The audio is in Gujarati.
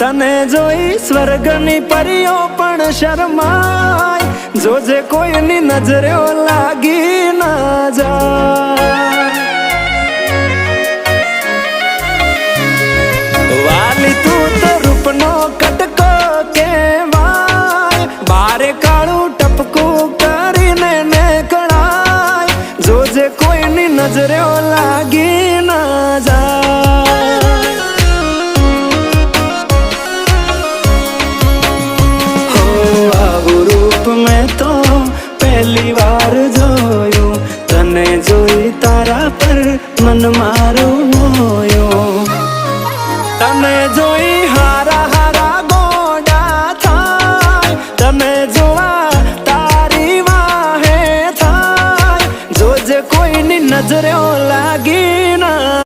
જોઈ સ્વર્ગની પરીઓ પણ શરમાય. જોજે કોઈની નજરો લાગી ના જાય. વાલી તું તો રૂપનો કટકો કેવાય બારે કાળું ટપકું કરીને ને કળાય જોજે કોઈની નજરો લાગી પર મન મારું મોયો. તમે જોઈ હારા હારા ગોડા થાય. તમે જોવા તારી વાહે થાય. જોજે કોઈની નજરે લાગી